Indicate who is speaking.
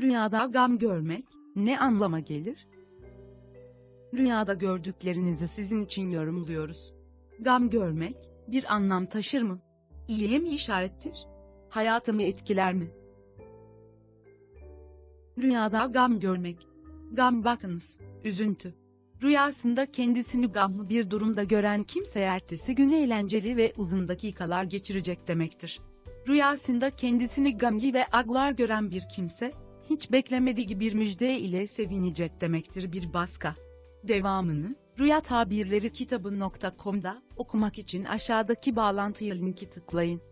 Speaker 1: Rüyada gam görmek ne anlama gelir? Rüyada gördüklerinizi sizin için yorumluyoruz. Gam görmek bir anlam taşır mı? İyiye mi işarettir? Hayatımı etkiler mi? Rüyada gam görmek. Gam bakınız, üzüntü. Rüyasında kendisini gamlı bir durumda gören kimse ertesi gün eğlenceli ve uzun dakikalar geçirecek demektir. Rüyasında kendisini gamli ve aglar gören bir kimse, hiç beklemediği bir müjde ile sevinecek demektir bir baska. Devamını, Rüya Tabirleri kitabı.com'da okumak için aşağıdaki bağlantıya linki tıklayın.